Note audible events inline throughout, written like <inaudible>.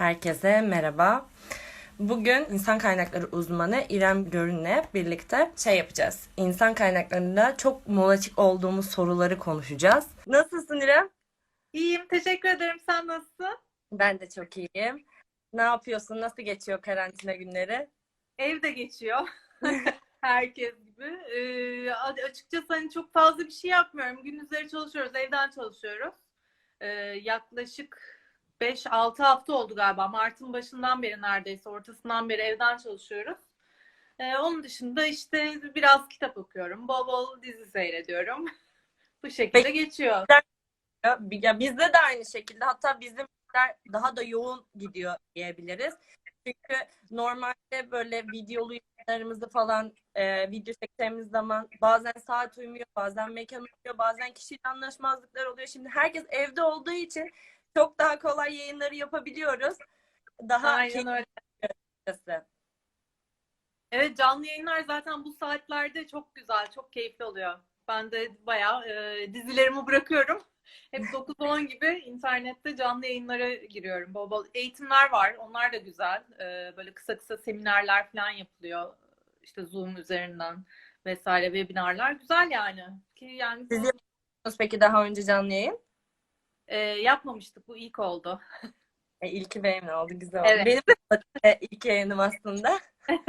Herkese merhaba. Bugün insan kaynakları uzmanı İrem Görün'le birlikte şey yapacağız. İnsan kaynaklarında çok molaçık olduğumuz soruları konuşacağız. Nasılsın İrem? İyiyim, teşekkür ederim. Sen nasılsın? Ben de çok iyiyim. Ne yapıyorsun? Nasıl geçiyor karantina günleri? Evde geçiyor. <laughs> Herkes gibi. Ee, açıkçası hani çok fazla bir şey yapmıyorum. Gündüzleri çalışıyoruz, evden çalışıyoruz. Ee, yaklaşık 5-6 hafta oldu galiba. Mart'ın başından beri neredeyse, ortasından beri evden çalışıyoruz. Ee, onun dışında işte biraz kitap okuyorum, bol bol dizi seyrediyorum. Bu şekilde Peki. geçiyor. Ya, bizde de aynı şekilde hatta bizim daha da yoğun gidiyor diyebiliriz. Çünkü normalde böyle videolu yayınlarımızı falan e, video çektiğimiz zaman bazen saat uymuyor, bazen mekan uymuyor, bazen kişiyle anlaşmazlıklar oluyor. Şimdi herkes evde olduğu için çok daha kolay yayınları yapabiliyoruz. Daha Aynen öyle. Evet canlı yayınlar zaten bu saatlerde çok güzel, çok keyifli oluyor. Ben de bayağı e, dizilerimi bırakıyorum. Hep <laughs> 9-10 gibi internette canlı yayınlara giriyorum. Bol bol eğitimler var. Onlar da güzel. E, böyle kısa kısa seminerler falan yapılıyor. İşte Zoom üzerinden vesaire webinarlar. Güzel yani. Ki yani Siz yapıyorsunuz peki daha önce canlı yayın? E, yapmamıştık. Bu ilk oldu. E, ilki benim oldu, güzel oldu. Evet. Benim de ilk yayınım aslında. <laughs>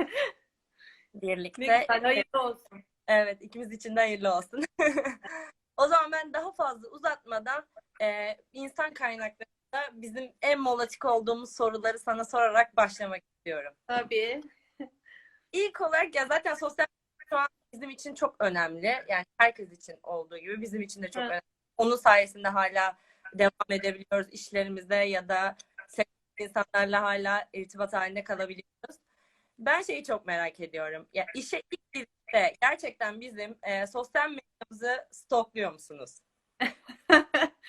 Ne Birlikte. güzel. Hayırlı olsun. Evet, ikimiz için de hayırlı olsun. <laughs> O zaman ben daha fazla uzatmadan e, insan kaynaklarında bizim en molaçık olduğumuz soruları sana sorarak başlamak istiyorum. Tabii. İlk olarak ya zaten sosyal medya şu an bizim için çok önemli. Yani herkes için olduğu gibi bizim için de çok Evet. önemli. Onun sayesinde hala devam edebiliyoruz işlerimize ya da insanlarla hala irtibat halinde kalabiliyoruz. Ben şeyi çok merak ediyorum. Ya işe ilk girişte gerçekten bizim e, sosyal medyamızı stokluyor musunuz? <laughs>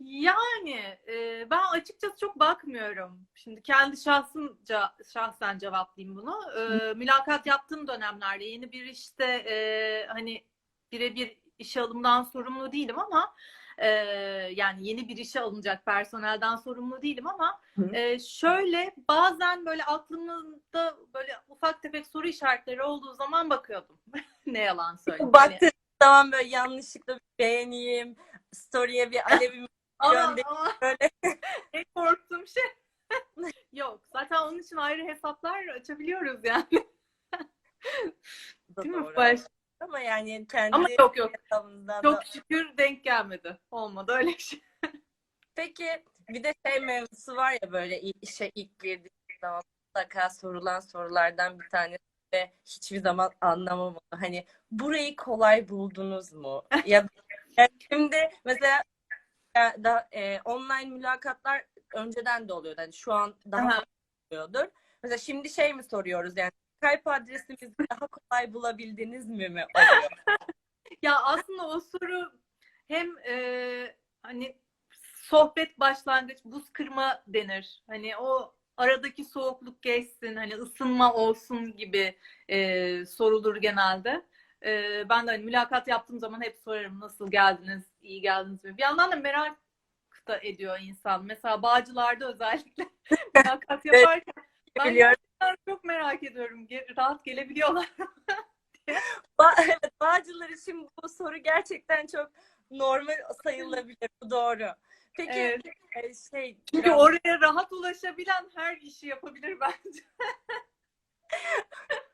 Yani e, ben açıkçası çok bakmıyorum. Şimdi kendi şahsımca şahsen cevaplayayım bunu. E, mülakat yaptığım dönemlerde yeni bir işte e, hani birebir işe alımdan sorumlu değilim ama e, yani yeni bir işe alınacak personelden sorumlu değilim ama e, şöyle bazen böyle aklımda böyle ufak tefek soru işaretleri olduğu zaman bakıyordum. <laughs> Ne yalan söyleyeyim. Hani- Baktığın zaman böyle yanlışlıkla bir beğeneyim, story'e bir alevimi <laughs> Ama, Gönder- ama böyle <laughs> en korktuğum şey. Yok. Zaten onun için ayrı hesaplar açabiliyoruz yani. Değil mi? Baş- Ama yani kendi Ama yok yok. da- Çok şükür denk gelmedi. Olmadı öyle bir şey. <laughs> Peki bir de şey mevzusu var ya böyle işe ilk girdiğiniz zaman mutlaka sorulan sorulardan bir tanesi ve hiçbir zaman anlamam onu. Hani burayı kolay buldunuz mu? <laughs> Ya ya şimdi mesela da e, online mülakatlar önceden de oluyordu. Hani şu an daha oluyordur. Mesela şimdi şey mi soruyoruz yani Skype adresimizi daha kolay bulabildiniz mi mi? <laughs> Ya aslında o soru hem e, hani sohbet başlangıç, buz kırma denir. Hani o aradaki soğukluk geçsin, hani ısınma olsun gibi e, sorulur genelde. E, ben de hani mülakat yaptığım zaman hep sorarım nasıl geldiniz, iyi geldiniz mi? Bir yandan da merak da ediyor insan. Mesela Bağcılar'da özellikle <laughs> mülakat yaparken ben Gerçekten çok merak ediyorum. Rahat gelebiliyorlar. <laughs> Bağcılar için bu soru gerçekten çok normal sayılabilir. Bu doğru. Peki Evet. e, şey Çünkü biraz- oraya rahat ulaşabilen her işi yapabilir bence. <laughs>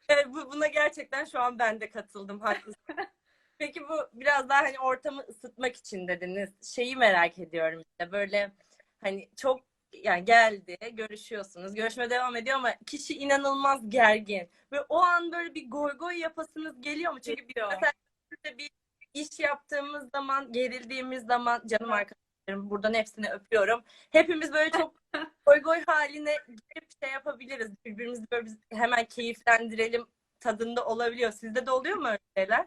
Evet, bu, buna gerçekten şu an ben de katıldım. Haklısın. <laughs> Peki bu biraz daha hani ortamı ısıtmak için dediniz. Şeyi merak ediyorum işte böyle hani çok yani geldi, görüşüyorsunuz. Görüşme devam ediyor ama kişi inanılmaz gergin. Ve o an böyle bir goy goy yapasınız geliyor mu? Çünkü Geliyor. mesela bir iş yaptığımız zaman, gerildiğimiz zaman canım arkadaşlarım buradan hepsini öpüyorum. Hepimiz böyle çok <laughs> goy goy haline girip şey yapabiliriz. Birbirimizi böyle biz hemen keyiflendirelim tadında olabiliyor. Sizde de oluyor mu öyle şeyler?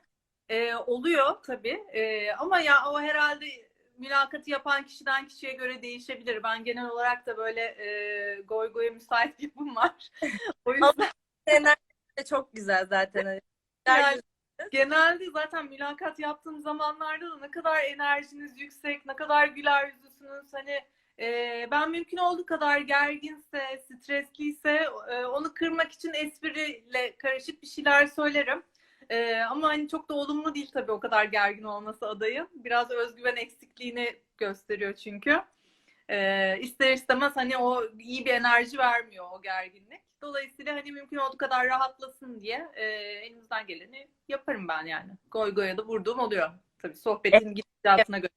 Ee, oluyor tabii. Ee, ama ya o herhalde mülakatı yapan kişiden kişiye göre değişebilir. Ben genel olarak da böyle e, goy goya müsait yapım var. o yüzden Enerji de çok güzel zaten. Hani Yani- genelde zaten mülakat yaptığım zamanlarda da ne kadar enerjiniz yüksek, ne kadar güler yüzlüsünüz. Hani Ee, ben mümkün olduğu kadar gerginse, stresliyse e, onu kırmak için espriyle karışık bir şeyler söylerim. Ee, ama hani çok da olumlu değil tabii o kadar gergin olması adayın. Biraz özgüven eksikliğini gösteriyor çünkü. Ee, ister istemez hani o iyi bir enerji vermiyor o gerginlik. Dolayısıyla hani mümkün olduğu kadar rahatlasın diye e, elimizden geleni yaparım ben yani. Goy goya da vurduğum oluyor. Tabii sohbetin gidişatına göre.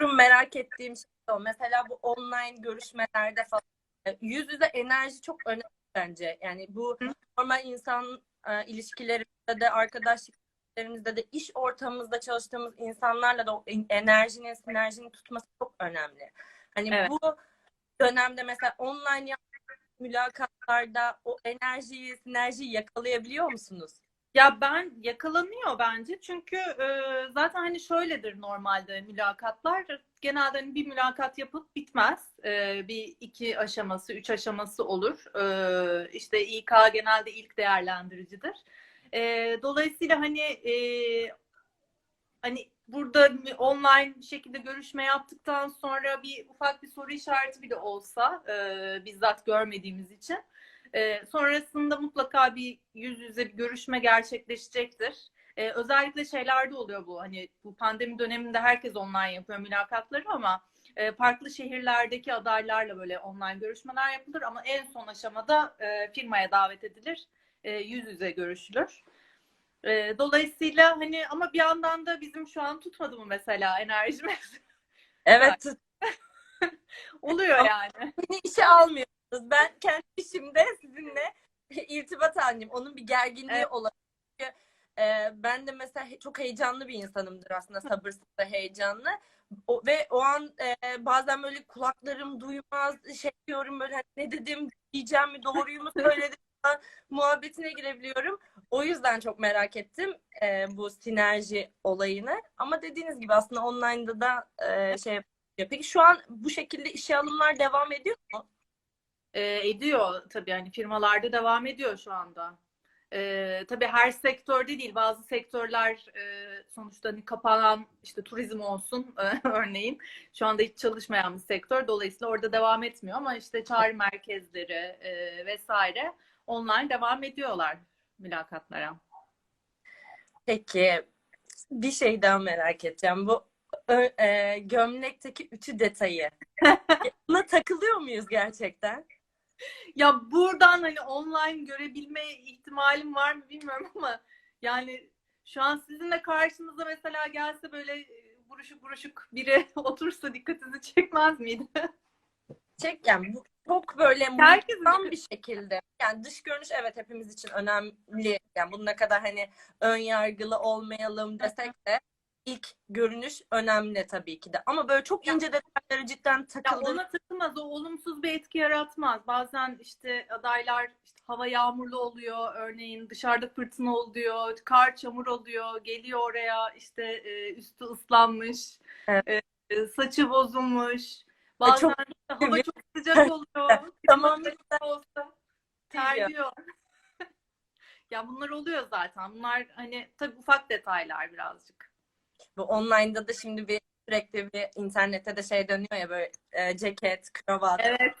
Durum merak ettiğim şey o. Mesela bu online görüşmelerde falan e, yüz yüze enerji çok önemli bence. Yani bu Hı. normal insan e, ilişkilerimizde de arkadaşlıklarımızda da iş ortamımızda çalıştığımız insanlarla da o en- enerjinin, sinerjinin tutması çok önemli. Hani Evet. bu dönemde mesela online yaptığınız mülakatlarda o enerjiyi, sinerjiyi yakalayabiliyor musunuz? Ya ben yakalanıyor bence çünkü e, zaten hani şöyledir normalde mülakatlar genelde hani bir mülakat yapıp bitmez E, bir iki aşaması üç aşaması olur E, işte İK genelde ilk değerlendiricidir E, dolayısıyla hani e, hani burada online şekilde görüşme yaptıktan sonra bir ufak bir soru işareti bile olsa e, bizzat görmediğimiz için e, sonrasında mutlaka bir yüz yüze bir görüşme gerçekleşecektir. E, özellikle şeylerde oluyor bu. Hani bu pandemi döneminde herkes online yapıyor mülakatları ama e, farklı şehirlerdeki adaylarla böyle online görüşmeler yapılır ama en son aşamada e, firmaya davet edilir. E, yüz yüze görüşülür. E, dolayısıyla hani ama bir yandan da bizim şu an tutmadı mı mesela enerjimiz? <laughs> Evet, <laughs> Oluyor yani. beni işe almıyorsunuz. Ben kendi işimde sizinle irtibat halindeyim. Onun bir gerginliği Evet. olabilir. Çünkü, e, ben de mesela çok heyecanlı bir insanımdır aslında. Sabırsız ve heyecanlı. O, ve o an e, bazen böyle kulaklarım duymaz, şey diyorum böyle hani ne dedim diyeceğim mi, doğruyu mu <laughs> söyledim muhabbetine girebiliyorum. O yüzden çok merak ettim e, bu sinerji olayını. Ama dediğiniz gibi aslında online'da da e, şey yapıyor. Peki şu an bu şekilde işe alımlar devam ediyor mu? E, ediyor tabii hani firmalarda devam ediyor şu anda. E, tabii her sektörde değil bazı sektörler e, sonuçta hani kapanan işte turizm olsun <laughs> e, örneğin şu anda hiç çalışmayan bir sektör dolayısıyla orada devam etmiyor ama işte çağrı merkezleri e, vesaire online devam ediyorlar mülakatlara. Peki bir şey daha merak edeceğim. Bu e, gömlekteki ütü detayı. <laughs> Buna takılıyor muyuz gerçekten? Ya buradan hani online görebilme ihtimalim var mı bilmiyorum ama yani şu an sizinle karşınıza mesela gelse böyle e, buruşuk buruşuk biri <laughs> otursa dikkatinizi çekmez miydi? Çek yani bu çok böyle muntazam bir şekilde. Yani dış görünüş evet hepimiz için önemli. Yani bu ne kadar hani ön yargılı olmayalım desek de ilk görünüş önemli tabii ki de. Ama böyle çok ince detaylara cidden Ya takıldığınız ona takılmaz, o olumsuz bir etki yaratmaz. Bazen işte adaylar işte hava yağmurlu oluyor, örneğin dışarıda fırtına oluyor, kar çamur oluyor, geliyor oraya işte e, üstü ıslanmış, Evet. e, saçı bozulmuş. Bazen çok hava çok sıcak <laughs> oluyor. Tamam. Olsa terliyor. <laughs> ya bunlar oluyor zaten. Bunlar hani tabii ufak detaylar birazcık. Bu online'da da şimdi bir sürekli bir internette de şey dönüyor ya böyle e, ceket, kravat, Evet.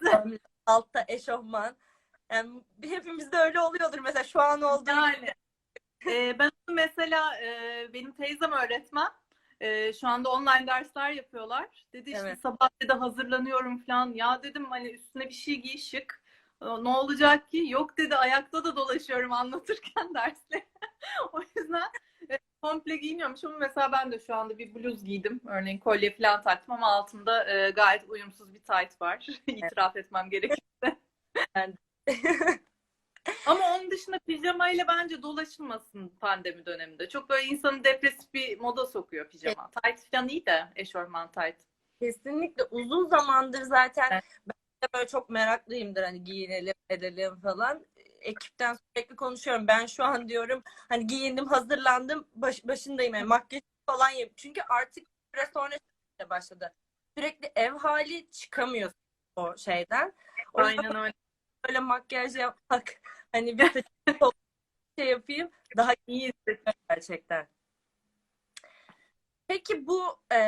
altta eşofman. Yani hepimizde öyle oluyordur mesela şu an olduğu gibi. Yani e, ben mesela e, benim teyzem öğretmen. E, şu anda online dersler yapıyorlar. Dedi işte Evet. sabah dedi hazırlanıyorum falan. Ya dedim hani üstüne bir şey giy şık. E, Ne olacak ki? Yok dedi ayakta da dolaşıyorum anlatırken <laughs> dersleri. o yüzden e, komple giyiniyormuş ama mesela ben de şu anda bir bluz giydim. Örneğin kolye falan taktım ama altında e, gayet uyumsuz bir tight var. <laughs> İtiraf etmem gerekirse. <laughs> Ama onun dışında pijamayla bence dolaşılmasın pandemi döneminde. Çok böyle insanı depresif bir moda sokuyor pijama. Tight falan iyi de eşofman tight. Kesinlikle uzun zamandır zaten Evet. ben de böyle çok meraklıyımdır hani giyinelim edelim falan. Ekipten sürekli konuşuyorum. Ben şu an diyorum hani giyindim hazırlandım baş, başındayım yani makyaj falan yap. Çünkü artık bir süre sonra başladı. Sürekli ev hali çıkamıyorsun o şeyden. O Aynen öyle. böyle makyaj yapmak hani bir şey yapayım daha iyi hissediyorum gerçekten. Peki bu e,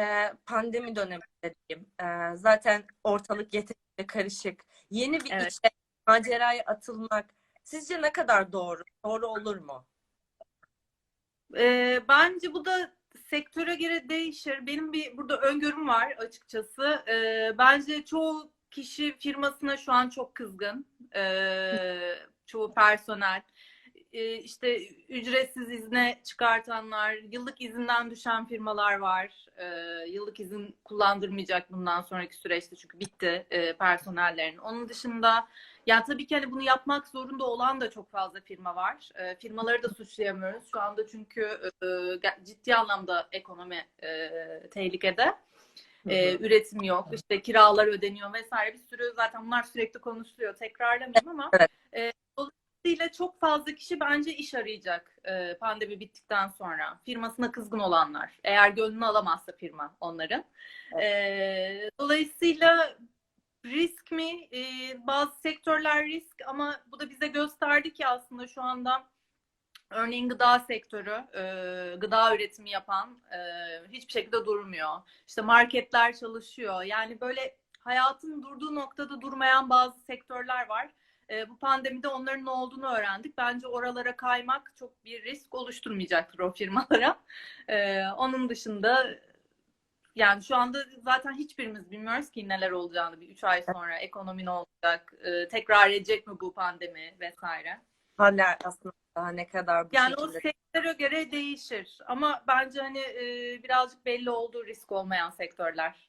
pandemi döneminde diyeyim, e, zaten ortalık yeterince karışık. Yeni bir Evet. işe, maceraya atılmak sizce ne kadar doğru? Doğru olur mu? Ee, bence bu da sektöre göre değişir. Benim bir burada öngörüm var açıkçası. Ee, bence çoğu kişi firmasına şu an çok kızgın. Ee, çoğu personel. Ee, işte ücretsiz izne çıkartanlar, yıllık izinden düşen firmalar var. Ee, yıllık izin kullandırmayacak bundan sonraki süreçte çünkü bitti e, personellerin. Onun dışında yani tabii ki hani bunu yapmak zorunda olan da çok fazla firma var. E, firmaları da suçlayamıyoruz. Şu anda çünkü e, ciddi anlamda ekonomi e, tehlikede. E, üretim yok, işte kiralar ödeniyor vesaire bir sürü zaten bunlar sürekli konuşuluyor. Tekrarlamayayım ama Evet. e, dolayısıyla çok fazla kişi bence iş arayacak e, pandemi bittikten sonra. Firmasına kızgın olanlar. Eğer gönlünü alamazsa firma onların. E, dolayısıyla risk mi? E, bazı sektörler risk ama bu da bize gösterdi ki aslında şu anda örneğin gıda sektörü, e, gıda üretimi yapan e, hiçbir şekilde durmuyor. İşte marketler çalışıyor. Yani böyle hayatın durduğu noktada durmayan bazı sektörler var. E, bu pandemide onların ne olduğunu öğrendik. Bence oralara kaymak çok bir risk oluşturmayacaktır o firmalara. <laughs> E, onun dışında yani şu anda zaten hiçbirimiz bilmiyoruz ki neler olacağını bir üç ay sonra ekonomi ne olacak, e, tekrar edecek mi bu pandemi vesaire. Hala aslında daha ne kadar bu Yani o şekilde sektöre göre değişir ama bence hani e, birazcık belli olduğu risk olmayan sektörler.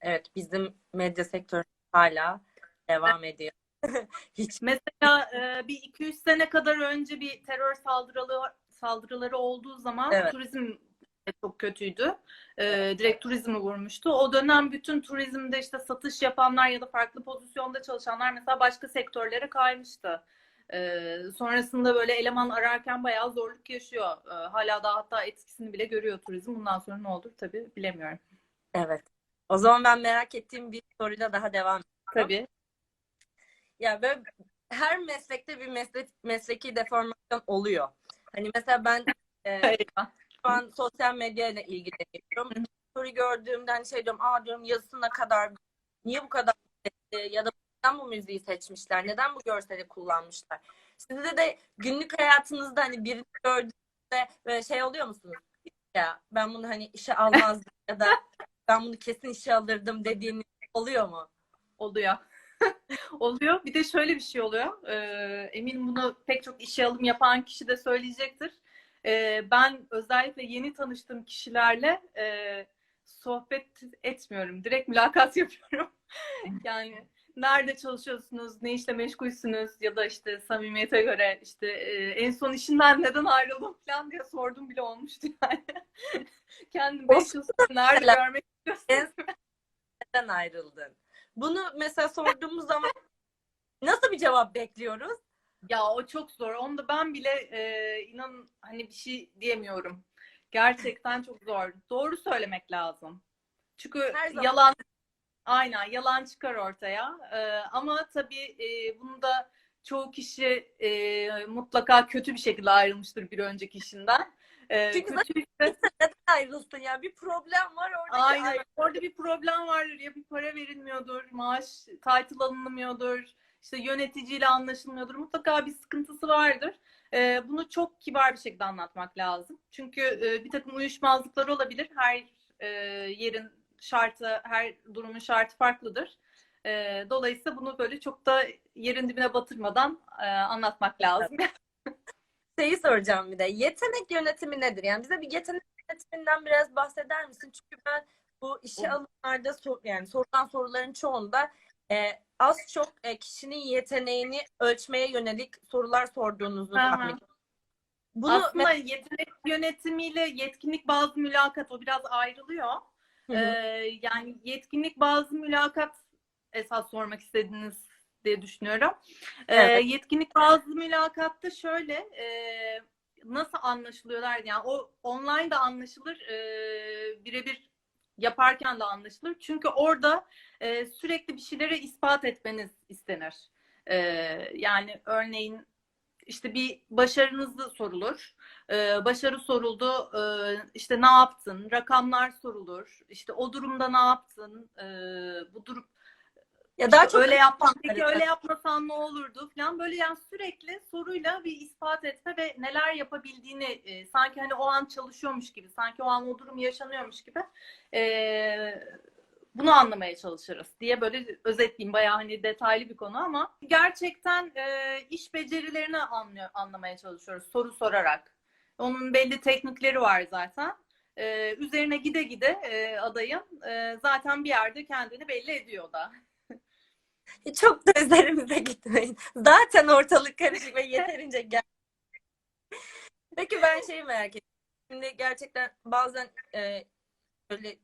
evet bizim medya sektörü hala devam ediyor. <laughs> Hiç Mesela e, bir 200 sene kadar önce bir terör saldırıları saldırıları olduğu zaman Evet. turizm çok kötüydü. E, direkt turizmi vurmuştu. O dönem bütün turizmde işte satış yapanlar ya da farklı pozisyonda çalışanlar mesela başka sektörlere kaymıştı. E, sonrasında böyle eleman ararken bayağı zorluk yaşıyor. E, hala daha hatta etkisini bile görüyor turizm. Bundan sonra ne olur tabii bilemiyorum. evet. O zaman ben merak ettiğim bir soruyla daha devam Tabii. Ya böyle her meslekte bir meslek, mesleki deformasyon oluyor. Hani mesela ben e, şu an sosyal medya ile ilgileniyorum. Story gördüğümde hani şey diyorum, aa diyorum yazısı ne kadar, niye bu kadar ya da neden bu müziği seçmişler, neden bu görseli kullanmışlar? Sizde de günlük hayatınızda hani birini gördüğünde böyle şey oluyor musunuz? Ya ben bunu hani işe almazdım ya da <laughs> ben bunu kesin işe alırdım dediğiniz oluyor mu? Oluyor. <laughs> oluyor. Bir de şöyle bir şey oluyor. Ee, eminim bunu pek çok işe alım yapan kişi de söyleyecektir. Ee, ben özellikle yeni tanıştığım kişilerle e, sohbet etmiyorum. Direkt mülakat <laughs> yapıyorum. yani nerede çalışıyorsunuz, ne işle meşgulsünüz ya da işte samimiyete göre işte e, en son işinden neden ayrıldın falan diye sordum bile olmuştu <laughs> yani. Kendim 5 yıl sonra nerede görmek istiyorsun? neden ayrıldın? Bunu mesela sorduğumuz zaman nasıl bir cevap bekliyoruz? Ya o çok zor. Onu da ben bile e, inan hani bir şey diyemiyorum. Gerçekten çok zor. Doğru söylemek lazım. Çünkü Her zaman. yalan aynen yalan çıkar ortaya. E, ama tabii e, bunu da çoğu kişi e, mutlaka kötü bir şekilde ayrılmıştır bir önceki işinden. E, Çünkü kötü Neden ayrılsın ya? Bir problem var oradaki Aynen. ayrı- Orada bir problem vardır. Ya bir para verilmiyordur, maaş, title alınmıyordur, işte yöneticiyle anlaşılmıyordur. Mutlaka bir sıkıntısı vardır. Ee, bunu çok kibar bir şekilde anlatmak lazım. Çünkü e, bir takım uyuşmazlıklar olabilir. Her e, yerin şartı, her durumun şartı farklıdır. E, dolayısıyla bunu böyle çok da yerin dibine batırmadan e, anlatmak lazım. Şeyi soracağım bir de. Yetenek yönetimi nedir? Yani bize bir yetenek yönetiminden biraz bahseder misin? Çünkü ben bu işe alımlarda sor, yani sorulan soruların çoğunda e, az çok e, kişinin yeteneğini ölçmeye yönelik sorular sorduğunuzu tahmin ediyorum. Bunu Aslında yetenek yönetimiyle yetkinlik bazı mülakat o biraz ayrılıyor. Hı hı. Ee, yani yetkinlik bazı mülakat esas sormak istediğiniz diye düşünüyorum. Ee, Evet. Yetkinlik bazı mülakatta şöyle e, nasıl anlaşılıyorlar yani o online de anlaşılır e, birebir yaparken de anlaşılır. Çünkü orada e, sürekli bir şeyleri ispat etmeniz istenir. E, yani örneğin işte bir başarınızı sorulur. Ee, başarı soruldu. Ee, işte ne yaptın? Rakamlar sorulur. İşte o durumda ne yaptın? Ee, bu durum Ya daha çok öyle yaptın. Peki harika. öyle yapmasan ne olurdu falan böyle yani sürekli soruyla bir ispat etme ve neler yapabildiğini e, sanki hani o an çalışıyormuş gibi, sanki o an o durum yaşanıyormuş gibi e, bunu anlamaya çalışırız diye böyle özetleyeyim. Bayağı hani detaylı bir konu ama gerçekten e, iş becerilerini anlıyor, anlamaya çalışıyoruz soru sorarak. Onun belli teknikleri var zaten. E, üzerine gide gide e, adayın e, zaten bir yerde kendini belli ediyor da. Çok da üzerimize gitmeyin. Zaten ortalık karışık ve yeterince gel. Peki ben şeyi merak ediyorum. Şimdi gerçekten bazen e, böyle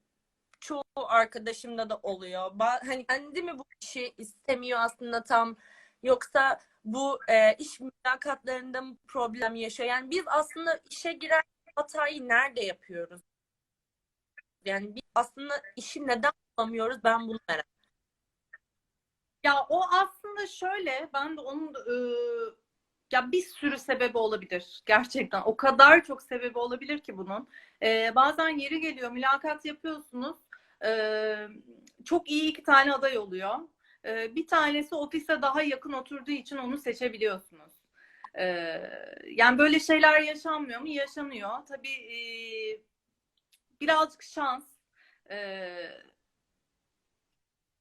çoğu arkadaşımda da oluyor. Ba- hani kendi mi bu işi istemiyor aslında tam yoksa bu e, iş mülakatlarında mı problem yaşıyor? Yani biz aslında işe giren hatayı nerede yapıyoruz? Yani biz aslında işi neden bulamıyoruz? Ben bunu merak Ya o aslında şöyle ben de onun e, ya bir sürü sebebi olabilir gerçekten. O kadar çok sebebi olabilir ki bunun. E, bazen yeri geliyor mülakat yapıyorsunuz. E, çok iyi iki tane aday oluyor. E, bir tanesi ofise daha yakın oturduğu için onu seçebiliyorsunuz. E, yani böyle şeyler yaşanmıyor mu? Yaşanıyor. Tabii e, birazcık şans. E,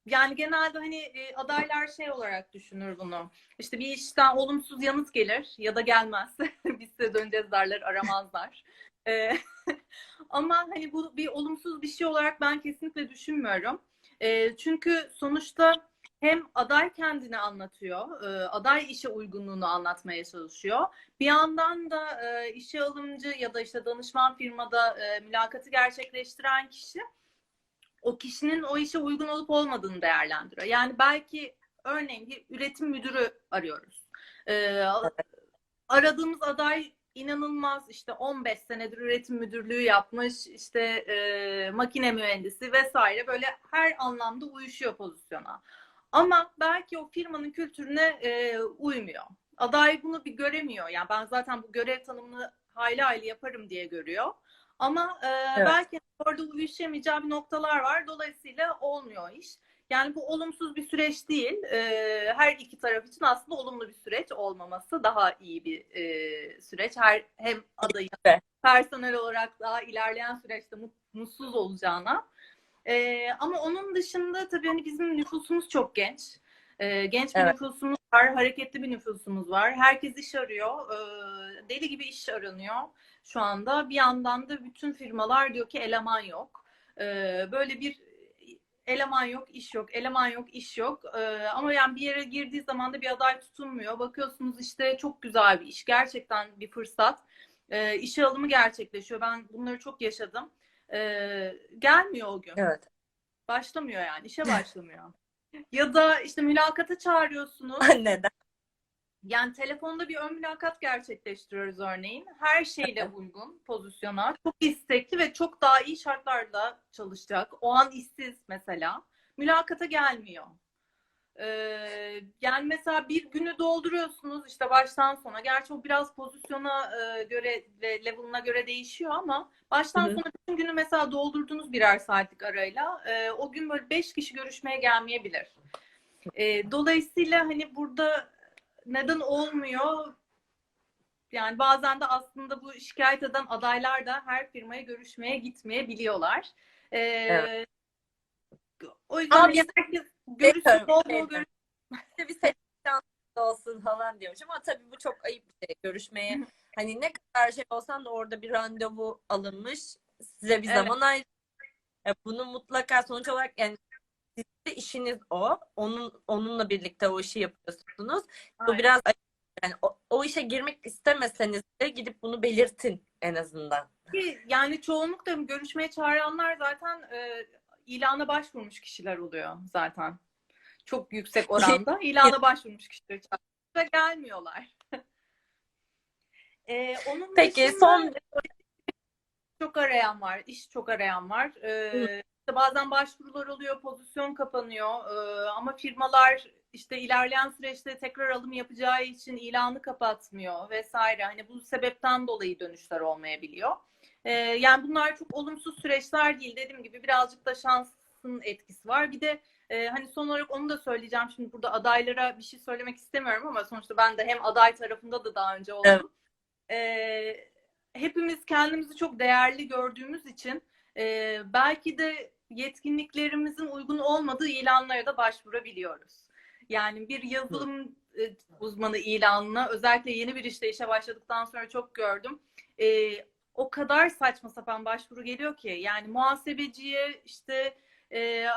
yani genelde hani e, adaylar şey olarak düşünür bunu. İşte bir işten olumsuz yanıt gelir ya da gelmez. <laughs> Biz size döneceğiz derler, aramazlar. <laughs> E, <laughs> ama hani bu bir olumsuz bir şey olarak ben kesinlikle düşünmüyorum. E, çünkü sonuçta hem aday kendini anlatıyor, aday işe uygunluğunu anlatmaya çalışıyor. Bir yandan da işe alımcı ya da işte danışman firmada mülakatı gerçekleştiren kişi o kişinin o işe uygun olup olmadığını değerlendiriyor. Yani belki örneğin bir üretim müdürü arıyoruz. Ee, aradığımız aday inanılmaz işte 15 senedir üretim müdürlüğü yapmış işte e, makine mühendisi vesaire böyle her anlamda uyuşuyor pozisyona. Ama belki o firmanın kültürüne e, uymuyor. Aday bunu bir göremiyor. Yani ben zaten bu görev tanımını hayli hayli yaparım diye görüyor. Ama e, Evet. belki orada uyuşamayacağı bir noktalar var. Dolayısıyla olmuyor iş. Yani bu olumsuz bir süreç değil. E, her iki taraf için aslında olumlu bir süreç olmaması daha iyi bir e, süreç. Her hem adayın Evet. personel olarak daha ilerleyen süreçte mut- mutsuz olacağına. E, ama onun dışında tabii hani bizim nüfusumuz çok genç. E, genç bir Evet. nüfusumuz var, hareketli bir nüfusumuz var. Herkes iş arıyor. E, deli gibi iş aranıyor şu anda. Bir yandan da bütün firmalar diyor ki eleman yok. Ee, böyle bir eleman yok, iş yok, eleman yok, iş yok. Ee, ama yani bir yere girdiği zaman da bir aday tutunmuyor. Bakıyorsunuz işte çok güzel bir iş, gerçekten bir fırsat. Ee, işe alımı gerçekleşiyor. Ben bunları çok yaşadım. Ee, gelmiyor o gün. Evet. Başlamıyor yani, işe başlamıyor. ya da işte mülakata çağırıyorsunuz. <laughs> Neden? Yani telefonda bir ön mülakat gerçekleştiriyoruz örneğin. Her şeyle uygun pozisyona. Çok istekli ve çok daha iyi şartlarda çalışacak. O an işsiz mesela. Mülakata gelmiyor. Ee, yani mesela bir günü dolduruyorsunuz işte baştan sona. Gerçi o biraz pozisyona e, göre ve level'ına göre değişiyor ama baştan Hı hı. sona bütün günü mesela doldurdunuz birer saatlik arayla. e, o gün böyle beş kişi görüşmeye gelmeyebilir. E, dolayısıyla hani burada neden olmuyor? Yani bazen de aslında bu şikayet eden adaylar da her firmaya görüşmeye gitmeyebiliyorlar. Ee, Evet. O yüzden Ama hani herkes görüşsün, bol bol görüşsün. Bir seçim olsun falan diyormuş ama tabii bu çok ayıp bir şey görüşmeye. Hani ne kadar şey olsan da orada bir randevu alınmış. Size bir Evet. zaman ayrı. E, Bunu mutlaka sonuç olarak yani işiniz o. Onun onunla birlikte o işi yapıyorsunuz. Bu Aynen. biraz ayıp. yani o, o işe girmek istemeseniz de gidip bunu belirtin en azından. Ki Yani çoğunlukla görüşmeye çağıranlar zaten e, ilana başvurmuş kişiler oluyor zaten. Çok yüksek oranda <laughs> ilana başvurmuş kişiler çağırıyor gelmiyorlar. Ee, <laughs> onun Peki, dışında son- çok arayan var, iş çok arayan var. Ee, işte bazen başvurular oluyor, pozisyon kapanıyor. Ee, ama firmalar işte ilerleyen süreçte tekrar alım yapacağı için ilanı kapatmıyor vesaire. Hani bu sebepten dolayı dönüşler olmayabiliyor. Ee, yani bunlar çok olumsuz süreçler değil. Dediğim gibi birazcık da şansın etkisi var. Bir de e, hani son olarak onu da söyleyeceğim. Şimdi burada adaylara bir şey söylemek istemiyorum ama sonuçta ben de hem aday tarafında da daha önce oldum. Ee, hepimiz kendimizi çok değerli gördüğümüz için e, belki de yetkinliklerimizin uygun olmadığı ilanlara da başvurabiliyoruz. Yani bir yazılım e, uzmanı ilanına özellikle yeni bir işte işe başladıktan sonra çok gördüm. E, o kadar saçma sapan başvuru geliyor ki yani muhasebeciye işte e,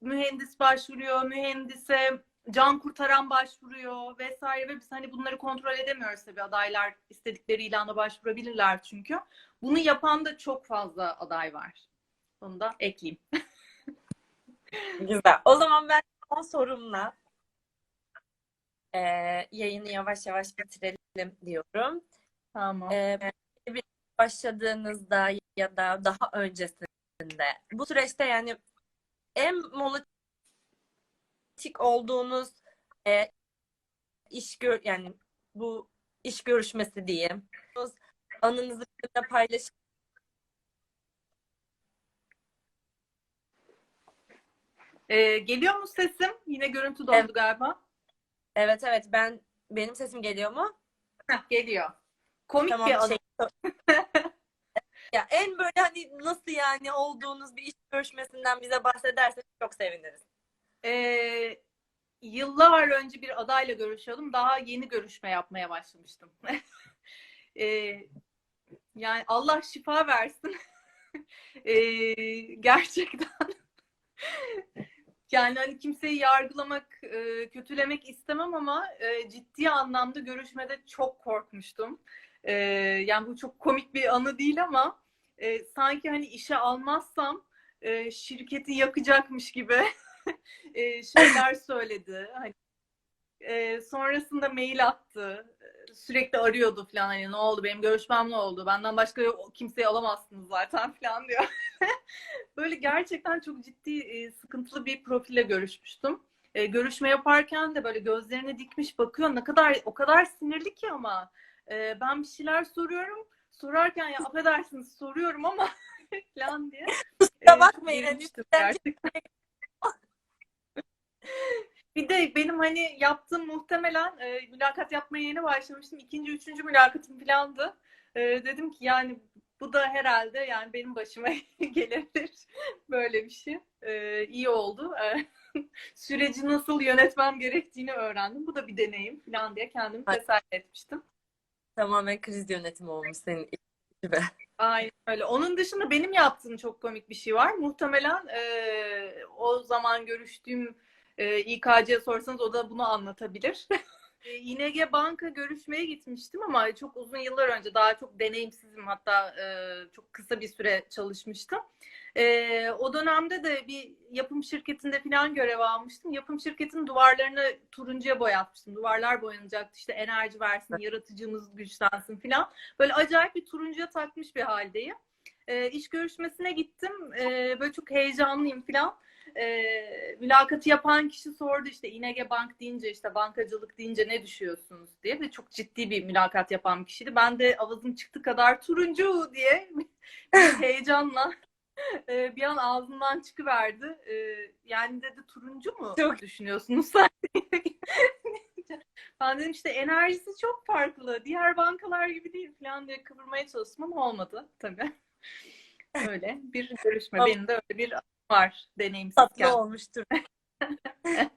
mühendis başvuruyor, mühendise can kurtaran başvuruyor vesaire ve biz hani bunları kontrol edemiyoruz tabii adaylar istedikleri ilana başvurabilirler çünkü. Bunu yapan da çok fazla aday var. Onu da ekleyeyim. <laughs> Güzel. O zaman ben son sorumla e, yayını yavaş yavaş bitirelim diyorum. Tamam. E, başladığınızda ya da daha öncesinde bu süreçte yani en monotik olduğunuz e, iş gör yani bu iş görüşmesi diyeyim. Anınızı bizimle paylaşın. Ee, geliyor mu sesim? Yine görüntü dondu Evet. galiba. Evet evet ben benim sesim geliyor mu? Heh, geliyor. Komik Tamam bir anı. şey. <laughs> <laughs> ya en böyle hani nasıl yani olduğunuz bir iş görüşmesinden bize bahsederseniz çok seviniriz. Ee, yıllar önce bir adayla görüşüyordum. Daha yeni görüşme yapmaya başlamıştım. <laughs> Ee, yani Allah şifa versin. <laughs> Ee, gerçekten. <laughs> Yani hani kimseyi yargılamak, e, kötülemek istemem ama e, ciddi anlamda görüşmede çok korkmuştum. E, yani bu çok komik bir anı değil ama e, sanki hani işe almazsam e, şirketi yakacakmış gibi <laughs> e, şeyler söyledi. Hani e, sonrasında mail attı. Sürekli arıyordu falan hani ne oldu benim görüşmem ne oldu? Benden başka kimseyi alamazsınız zaten <laughs> falan diyor. <laughs> Böyle gerçekten çok ciddi e, sıkıntılı bir profille görüşmüştüm. E, görüşme yaparken de böyle gözlerine dikmiş bakıyor. Ne kadar o kadar sinirli ki ama e, ben bir şeyler soruyorum. Sorarken ya affedersiniz soruyorum ama falan diye. Kusura E, bakmayın, sizden- gerçekten. Bir de benim hani yaptığım muhtemelen e, mülakat yapmaya yeni başlamıştım. İkinci, üçüncü mülakatım falandı. E, dedim ki yani bu da herhalde yani benim başıma <laughs> gelebilir böyle bir şey. E, iyi oldu. E, <laughs> süreci nasıl yönetmem gerektiğini öğrendim. Bu da bir deneyim falan diye kendimi teselli etmiştim. Tamamen kriz yönetimi olmuş senin gibi. Aynen öyle. Onun dışında benim yaptığım çok komik bir şey var. Muhtemelen e, o zaman görüştüğüm e, İK'ya sorsanız o da bunu anlatabilir. <laughs> e, İNG Banka görüşmeye gitmiştim ama çok uzun yıllar önce daha çok deneyimsizim hatta e, çok kısa bir süre çalışmıştım. E, o dönemde de bir yapım şirketinde falan görev almıştım. Yapım şirketinin duvarlarını turuncuya boyatmıştım. Duvarlar boyanacaktı işte enerji versin, yaratıcımız güçlensin falan. Böyle acayip bir turuncuya takmış bir haldeyim. E, iş görüşmesine gittim. E, böyle çok heyecanlıyım falan. E, mülakatı yapan kişi sordu işte İNG Bank deyince işte bankacılık deyince ne düşüyorsunuz diye ve çok ciddi bir mülakat yapan bir kişiydi. Ben de avazım çıktı kadar turuncu diye <laughs> heyecanla e, bir an ağzından çıkıverdi. E, yani dedi turuncu mu Çok- düşünüyorsunuz sen? <laughs> ben dedim işte enerjisi çok farklı. Diğer bankalar gibi değil falan diye kıvırmaya çalıştım ama olmadı tabii. Öyle bir görüşme. Benim de öyle bir var deneyimsizken. Tatlı olmuştur. <laughs>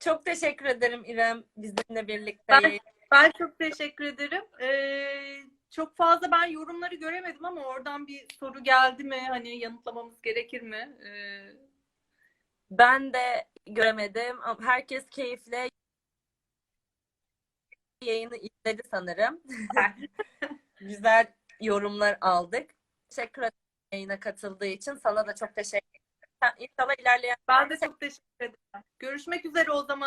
Çok teşekkür ederim İrem bizimle birlikte. Ben- Ben çok teşekkür ederim. Ee, çok fazla ben yorumları göremedim ama oradan bir soru geldi mi? Hani yanıtlamamız gerekir mi? Ee, Ben de göremedim herkes keyifle yayını izledi sanırım. <laughs> Güzel yorumlar aldık. Teşekkür ederim yayına katıldığı için. Sana da çok teşekkür ederim. İnşallah ilerleyen ben de çok teşekkür ederim. Görüşmek üzere o zaman.